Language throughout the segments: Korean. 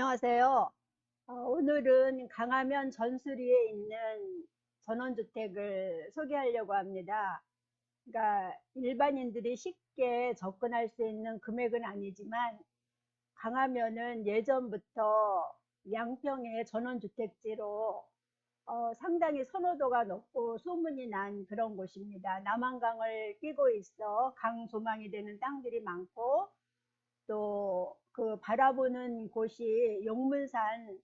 안녕하세요. 어, 오늘은 강화면 전수리에 있는 전원주택을 소개하려고 합니다. 그러니까 일반인들이 쉽게 접근할 수 있는 금액은 아니지만 강화면은 예전부터 양평의 전원주택지로 어, 상당히 선호도가 높고 소문이 난 그런 곳입니다. 남한강을 끼고 있어 강 조망이 되는 땅들이 많고 또 그 바라보는 곳이 용문산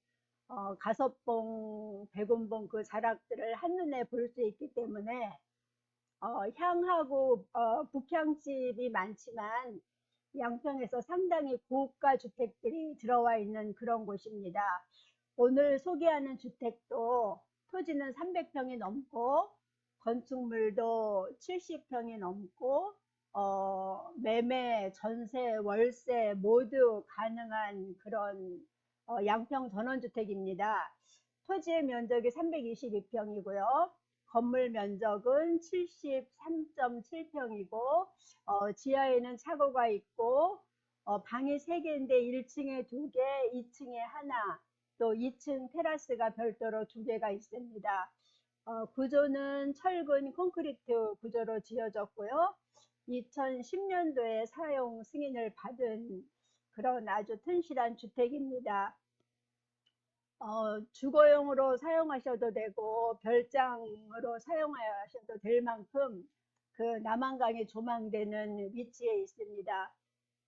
어, 가섭봉, 백운봉 그 자락들을 한눈에 볼 수 있기 때문에 어, 향하고 어, 북향집이 많지만 양평에서 상당히 고가 주택들이 들어와 있는 그런 곳입니다. 오늘 소개하는 주택도 토지는 300평이 넘고 건축물도 70평이 넘고 어, 매매, 전세, 월세 모두 가능한 그런 어, 양평 전원주택입니다. 토지의 면적이 322평이고요. 건물 면적은 73.7평이고 어, 지하에는 차고가 있고 어, 방이 3개인데 1층에 2개, 2층에 하나, 또 2층 테라스가 별도로 2개가 있습니다. 어, 구조는 철근 콘크리트 구조로 지어졌고요. 2010년도에 사용 승인을 받은 그런 아주 튼실한 주택입니다. 어, 주거용으로 사용하셔도 되고 별장으로 사용하셔도 될 만큼 그 남한강에 조망되는 위치에 있습니다.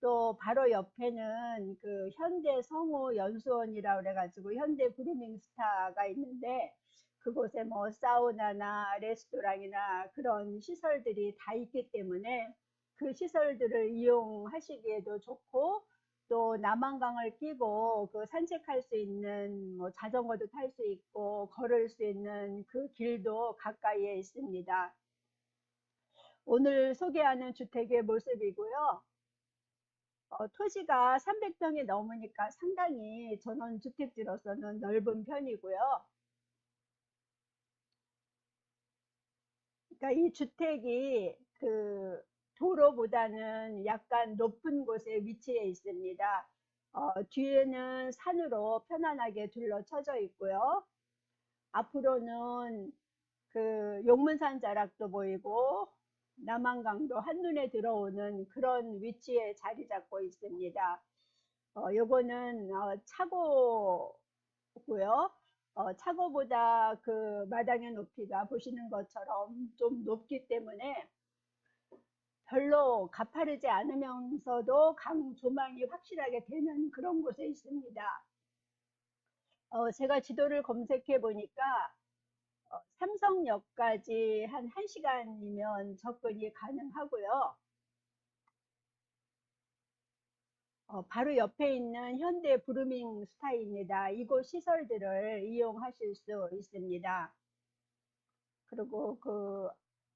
또 바로 옆에는 그 현대 성우 연수원이라 그래가지고 현대 브루밍스타가 있는데 그곳에 뭐 사우나나 레스토랑이나 그런 시설들이 다 있기 때문에 그 시설들을 이용하시기에도 좋고 또 남한강을 끼고 그 산책할 수 있는 뭐 자전거도 탈 수 있고 걸을 수 있는 그 길도 가까이에 있습니다. 오늘 소개하는 주택의 모습이고요. 어, 토지가 300평이 넘으니까 상당히 전원주택지로서는 넓은 편이고요. 그러니까 이 주택이 그 도로보다는 약간 높은 곳에 위치해 있습니다. 어, 뒤에는 산으로 편안하게 둘러쳐져 있고요. 앞으로는 그 용문산 자락도 보이고 남한강도 한눈에 들어오는 그런 위치에 자리 잡고 있습니다. 어, 요거는 어, 차고고요. 어, 차고보다 그 마당의 높이가 보시는 것처럼 좀 높기 때문에 별로 가파르지 않으면서도 강 조망이 확실하게 되는 그런 곳에 있습니다. 어, 제가 지도를 검색해 보니까 어, 삼성역까지 한 1시간이면 접근이 가능하고요. 어, 바로 옆에 있는 현대 브루밍 스타입니다. 이곳 시설들을 이용하실 수 있습니다. 그리고 그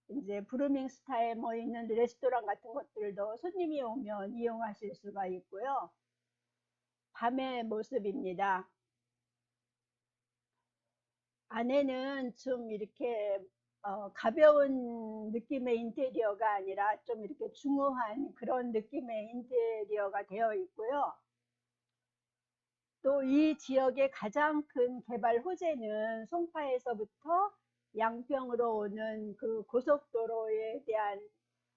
이제 브루밍 스타에 뭐 있는 레스토랑 같은 것들도 손님이 오면 이용하실 수가 있고요. 밤의 모습입니다. 안에는 좀 이렇게 어, 가벼운 느낌의 인테리어가 아니라 좀 이렇게 중후한 그런 느낌의 인테리어가 되어 있고요. 또 이 지역의 가장 큰 개발 호재는 송파에서부터 양평으로 오는 그 고속도로에 대한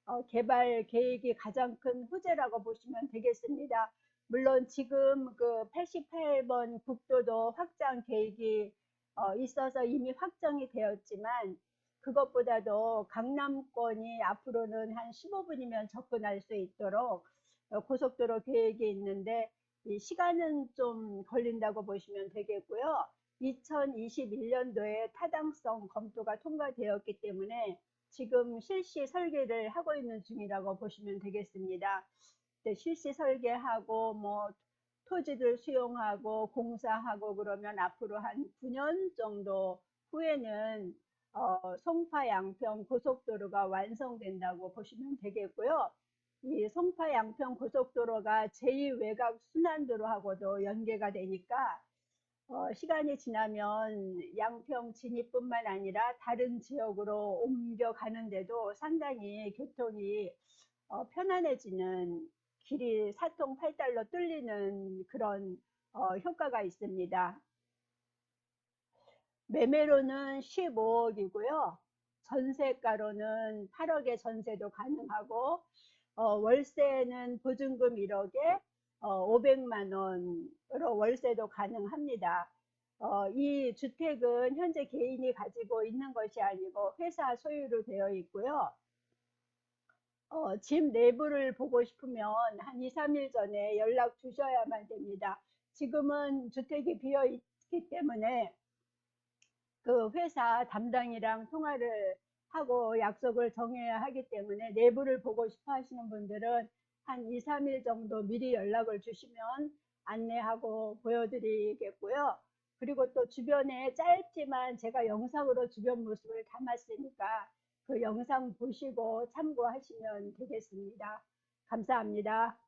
어, 개발 계획이 가장 큰 호재라고 보시면 되겠습니다. 물론 지금 그 88번 국도도 확장 계획이 어, 있어서 이미 확정이 되었지만 그것보다도 강남권이 앞으로는 한 15분이면 접근할 수 있도록 어, 고속도로 계획이 있는데 시간은 좀 걸린다고 보시면 되겠고요. 2021년도에 타당성 검토가 통과되었기 때문에 지금 실시 설계를 하고 있는 중이라고 보시면 되겠습니다. 실시 설계하고 뭐 토지를 수용하고 공사하고 그러면 앞으로 한 9년 정도 후에는 어, 송파 양평 고속도로가 완성된다고 보시면 되겠고요. 이 송파 양평 고속도로가 제2외곽 순환도로하고도 연계가 되니까 어, 시간이 지나면 양평 진입뿐만 아니라 다른 지역으로 옮겨가는데도 상당히 교통이 어, 편안해지는 길이 사통 팔달로 뚫리는 그런 어, 효과가 있습니다. 매매로는 15억이고요. 전세가로는 8억의 전세도 가능하고 어, 월세는 보증금 1억에 어, 500만 원으로 월세도 가능합니다. 어, 이 주택은 현재 개인이 가지고 있는 것이 아니고 회사 소유로 되어 있고요. 어, 집 내부를 보고 싶으면 한 2, 3일 전에 연락 주셔야만 됩니다. 지금은 주택이 비어 있기 때문에 그 회사 담당이랑 통화를 하고 약속을 정해야 하기 때문에 내부를 보고 싶어 하시는 분들은 한 2, 3일 정도 미리 연락을 주시면 안내하고 보여드리겠고요. 그리고 또 주변에 짧지만 제가 영상으로 주변 모습을 담았으니까 그 영상 보시고 참고하시면 되겠습니다. 감사합니다.